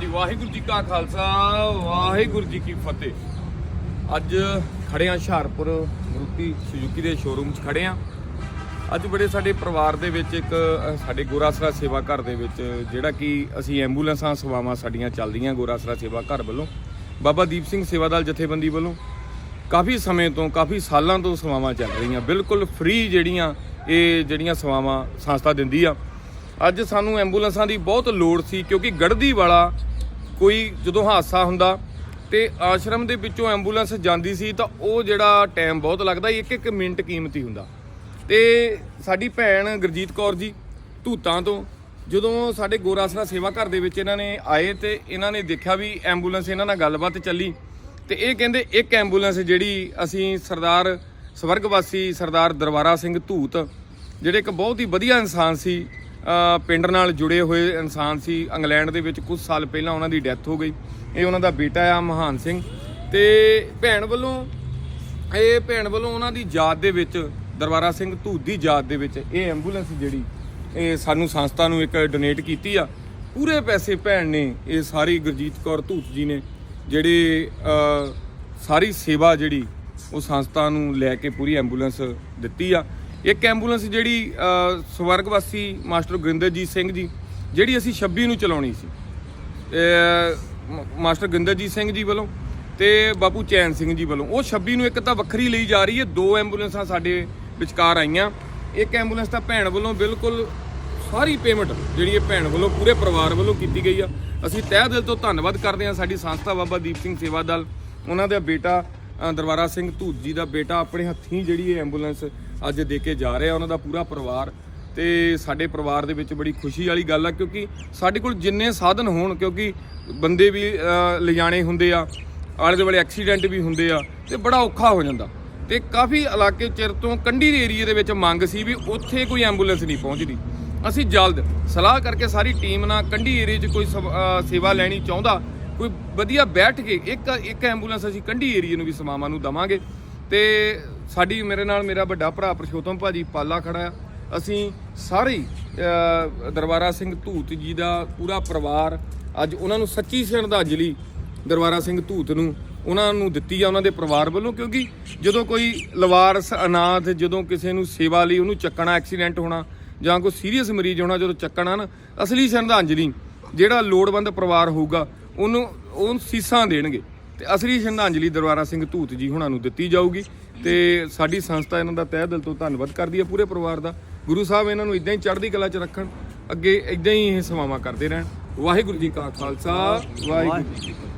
ਹਾਂਜੀ, ਵਾਹਿਗੁਰੂ ਜੀ ਕਾ ਖਾਲਸਾ, ਵਾਹਿਗੁਰੂ ਜੀ ਕੀ ਫਤਿਹ। ਅੱਜ ਖੜੇ ਆ ਹੁਸ਼ਿਆਰਪੁਰ ਮਰੂਤੀ ਸੁਜ਼ੂਕੀ ਦੇ ਸ਼ੋਰੂਮ 'ਚ ਖੜੇ ਆ ਅੱਜ ਬੜੇ ਸਾਡੇ ਪਰਿਵਾਰ ਦੇ ਵਿੱਚ ਇੱਕ ਸਾਡੇ ਗੋਰਾਸਰਾ ਸੇਵਾ ਘਰ ਦੇ ਵਿੱਚ, ਜਿਹੜਾ ਕਿ ਅਸੀਂ ਐਂਬੂਲੈਂਸਾਂ ਸੇਵਾਵਾਂ ਸਾਡੀਆਂ ਚੱਲਦੀਆਂ ਗੋਰਾਸਰਾ ਸੇਵਾ ਘਰ ਵੱਲੋਂ। ਬਾਬਾ ਦੀਪ ਸਿੰਘ ਸੇਵਾਦਲ ਜਥੇਬੰਦੀ ਵੱਲੋਂ ਕਾਫੀ ਸਮੇਂ ਤੋਂ, ਕਾਫੀ ਸਾਲਾਂ ਤੋਂ ਸੇਵਾਵਾਂ ਚੱਲ ਰਹੀਆਂ। ਬਿਲਕੁਲ ਫ੍ਰੀ ਜਿਹੜੀਆਂ, ਇਹ ਜਿਹੜੀਆਂ ਸੇਵਾਵਾਂ ਸੰਸਥਾ ਦਿੰਦੀ ਆ। ਅੱਜ ਸਾਨੂੰ ਐਂਬੂਲੈਂਸਾਂ ਦੀ ਬਹੁਤ ਲੋੜ ਸੀ, ਕਿਉਂਕਿ ਗੜਦੀ ਵਾਲਾ ਕੋਈ ਜਦੋਂ ਹਾਦਸਾ ਹੁੰਦਾ ਤੇ ਆਸ਼ਰਮ ਦੇ ਵਿੱਚੋਂ ਐਂਬੂਲੈਂਸ ਜਾਂਦੀ ਸੀ ਤਾਂ ਉਹ ਜਿਹੜਾ ਟਾਈਮ ਬਹੁਤ ਲੱਗਦਾ ਇੱਕ ਇੱਕ ਮਿੰਟ ਕੀਮਤੀ ਹੁੰਦਾ। ਤੇ ਸਾਡੀ ਭੈਣ ਗੁਰਜੀਤ ਕੌਰ ਜੀ ਧੂਤਾਂ ਤੋਂ ਜਦੋਂ ਸਾਡੇ ਗੋਰਾਸਰਾ ਸੇਵਾ ਘਰ ਦੇ ਵਿੱਚ ਇਹਨਾਂ ਨੇ ਆਏ ਤੇ ਇਹਨਾਂ ਨੇ ਦੇਖਿਆ ਵੀ ਐਂਬੂਲੈਂਸ ਇਹਨਾਂ ਨਾਲ ਗੱਲਬਾਤ ਚੱਲੀ ਤੇ ਇਹ ਕਹਿੰਦੇ ਇੱਕ ਐਂਬੂਲੈਂਸ ਜਿਹੜੀ ਅਸੀਂ ਸਰਦਾਰ ਸਵਰਗਵਾਸੀ ਸਰਦਾਰ ਦਰਬਾਰਾ ਸਿੰਘ ਧੂਤ, ਜਿਹੜੇ ਇੱਕ ਬਹੁਤ ਹੀ ਵਧੀਆ ਇਨਸਾਨ ਸੀ ਪਿੰਡ ਨਾਲ ਜੁੜੇ ਹੋਏ ਇਨਸਾਨ ਸੀ। ਇੰਗਲੈਂਡ ਦੇ ਵਿੱਚ ਕੁਝ ਸਾਲ ਪਹਿਲਾਂ ਉਹਨਾਂ ਦੀ ਡੈਥ ਹੋ ਗਈ। ਇਹ ਉਹਨਾਂ ਦਾ ਬੇਟਾ ਆ, ਮਹਾਨ ਸਿੰਘ। ਤੇ ਭੈਣ ਵੱਲੋਂ, ਇਹ ਭੈਣ ਵੱਲੋਂ ਉਹਨਾਂ ਦੀ ਯਾਦ ਦੇ ਵਿੱਚ, ਦਰਬਾਰਾ ਸਿੰਘ ਧੂਤ ਦੀ ਯਾਦ ਦੇ ਵਿੱਚ ਇਹ ਐਂਬੂਲੈਂਸ ਜਿਹੜੀ, ਇਹ ਸਾਨੂੰ ਸੰਸਥਾ ਨੂੰ ਇੱਕ ਡੋਨੇਟ ਕੀਤੀ ਆ। ਪੂਰੇ ਪੈਸੇ ਭੈਣ ਨੇ, ਇਹ ਸਾਰੀ ਗੁਰਜੀਤ ਕੌਰ ਧੂਤ ਜੀ ਨੇ ਜਿਹੜੇ ਸਾਰੀ ਸੇਵਾ ਜਿਹੜੀ ਉਹ ਸੰਸਥਾ ਨੂੰ ਲੈ ਕੇ ਪੂਰੀ ਐਂਬੂਲੈਂਸ ਦਿੱਤੀ ਆ। ਇੱਕ ਐਂਬੂਲੈਂਸ ਜਿਹੜੀ ਸਵਰਗਵਾਸੀ ਮਾਸਟਰ ਗੁਰਿੰਦਰਜੀਤ ਸਿੰਘ ਜੀ, ਜਿਹੜੀ ਅਸੀਂ 26 ਨੂੰ ਚਲਾਉਣੀ ਸੀ। ਮਾਸਟਰ ਗੁਰਿੰਦਰਜੀਤ ਸਿੰਘ ਜੀ ਵੱਲੋਂ ਤੇ ਬਾਪੂ ਚੈਨ ਸਿੰਘ ਜੀ ਵੱਲੋਂ। ਉਹ 26 ਨੂੰ ਇੱਕ ਤਾਂ ਵੱਖਰੀ ਲਈ ਜਾ ਰਹੀ ਹੈ, ਦੋ ਐਂਬੂਲੈਂਸਾਂ ਸਾਡੇ ਵਿਚਕਾਰ ਆਈਆਂ। ਇੱਕ ਐਂਬੂਲੈਂਸ ਤਾਂ ਭੈਣ ਵੱਲੋਂ ਬਿਲਕੁਲ ਸਾਰੀ ਪੇਮੈਂਟ ਜਿਹੜੀ ਇਹ ਭੈਣ ਵੱਲੋਂ ਪੂਰੇ ਪਰਿਵਾਰ ਵੱਲੋਂ ਕੀਤੀ ਗਈ ਆ। ਅਸੀਂ ਤਹਿ ਦਿਲ ਤੋਂ ਧੰਨਵਾਦ ਕਰਦੇ ਹਾਂ ਸਾਡੀ ਸੰਸਥਾ ਬਾਬਾ ਦੀਪ ਸਿੰਘ ਸੇਵਾ ਦਲ, ਉਹਨਾਂ ਦਾ ਬੇਟਾ ਦਰਬਾਰਾ ਸਿੰਘ ਧੂਤ ਜੀ ਦਾ ਬੇਟਾ, ਆਪਣੇ ਹੱਥੀਂ ਜਿਹੜੀ ਇਹ ਐਂਬੂਲੈਂਸ ਅੱਜ ਦੇ ਕੇ ਜਾ ਰਿਹਾ ਉਹਨਾਂ ਦਾ ਪੂਰਾ ਪਰਿਵਾਰ। ਤੇ ਸਾਡੇ ਪਰਿਵਾਰ ਦੇ ਵਿੱਚ ਬੜੀ ਖੁਸ਼ੀ ਵਾਲੀ ਗੱਲ ਆ, ਕਿਉਂਕਿ ਸਾਡੇ ਕੋਲ ਜਿੰਨੇ ਸਾਧਨ ਹੋਣ, ਕਿਉਂਕਿ ਬੰਦੇ ਵੀ ਲਿਜਾਣੇ ਹੁੰਦੇ ਆ ਆਲੇ ਦੁਆਲੇ ਐਕਸੀਡੈਂਟ ਵੀ ਹੁੰਦੇ ਆ, ਤੇ ਬੜਾ ਔਖਾ ਹੋ ਜਾਂਦਾ। ਤੇ ਕਾਫੀ ਇਲਾਕੇ ਚਿਰ ਤੋਂ ਕੰਢੀ ਦੇ ਏਰੀਏ ਦੇ ਵਿੱਚ ਮੰਗ ਸੀ ਵੀ ਉੱਥੇ ਕੋਈ ਐਂਬੂਲੈਂਸ ਨਹੀਂ ਪਹੁੰਚਦੀ। ਅਸੀਂ ਜਲਦ ਸਲਾਹ ਕਰਕੇ ਸਾਰੀ ਟੀਮ ਨਾਲ ਕੰਢੀ ਏਰੀਏ 'ਚ ਕੋਈ ਸੇਵਾ ਲੈਣੀ ਚਾਹੁੰਦਾ, ਕੋਈ ਵਧੀਆ ਬੈਠ ਕੇ ਇੱਕ ਇੱਕ ਐਂਬੂਲੈਂਸ ਅਸੀਂ ਕੰਢੀ ਏਰੀਏ ਨੂੰ ਵੀ ਸਮਾਵਾਂ ਨੂੰ ਦਵਾਂਗੇ। ਤੇ ਸਾਡੀ ਮੇਰੇ ਨਾਲ ਮੇਰਾ ਵੱਡਾ ਭਰਾ ਪ੍ਰਸ਼ੋਤਮ ਭਾਜੀ ਪਾਲਾ ਖੜਾ ਆ ਅਸੀਂ ਸਾਰੇ ਦਰਬਾਰਾ ਸਿੰਘ ਧੂਤ ਜੀ ਦਾ ਪੂਰਾ ਪਰਿਵਾਰ ਅੱਜ ਉਹਨਾਂ ਨੂੰ ਸੱਚੀ ਸ਼ਰਧਾਂਜਲੀ ਦਰਬਾਰਾ ਸਿੰਘ ਧੂਤ ਨੂੰ ਉਹਨਾਂ ਨੂੰ ਦਿੱਤੀ ਆ ਉਹਨਾਂ ਦੇ ਪਰਿਵਾਰ ਵੱਲੋਂ, ਕਿਉਂਕਿ ਜਦੋਂ ਕੋਈ ਲਵਾਰਸ ਅਨਾਥ, ਜਦੋਂ ਕਿਸੇ ਨੂੰ ਸੇਵਾ ਲਈ ਉਹਨੂੰ ਚੱਕਣਾ, ਐਕਸੀਡੈਂਟ ਹੋਣਾ ਜਾਂ ਕੋਈ ਸੀਰੀਅਸ ਮਰੀਜ਼ ਹੋਣਾ ਜਦੋਂ ਚੱਕਣਾ ਨਾ, ਅਸਲੀ ਸ਼ਰਧਾਂਜਲੀ ਜਿਹੜਾ ਲੋੜਵੰਦ ਪਰਿਵਾਰ ਹੋਊਗਾ, ਉਹਨੂੰ, ਉਹ ਸੀਸਾਂ ਦੇਣਗੇ। ਤੇ ਅਸਲੀ ਸ਼ਰਧਾਂਜਲੀ ਦਰਬਾਰਾ ਸਿੰਘ ਧੂਤ ਜੀ ਹੁਣਾਂ ਨੂੰ ਦਿੱਤੀ ਜਾਊਗੀ ਤੇ ਸਾਡੀ ਸੰਸਥਾ ਇਹਨਾਂ ਦਾ ਤਹਿ ਦਿਲ ਤੋਂ ਧੰਨਵਾਦ ਕਰਦੀ ਹੈ ਪੂਰੇ ਪਰਿਵਾਰ ਦਾ। ਗੁਰੂ ਸਾਹਿਬ ਇਹਨਾਂ ਨੂੰ ਇਦਾਂ ਹੀ ਚੜ੍ਹਦੀ ਕਲਾ 'ਚ ਰੱਖਣ, ਅੱਗੇ ਇਦਾਂ ਹੀ ਇਹ ਸੇਵਾਵਾਂ ਕਰਦੇ ਰਹਿਣ। ਵਾਹਿਗੁਰੂ ਜੀ ਕਾ ਖਾਲਸਾ, ਵਾਹਿਗੁਰੂ ਜੀ ਕੀ ਫਤਿਹ।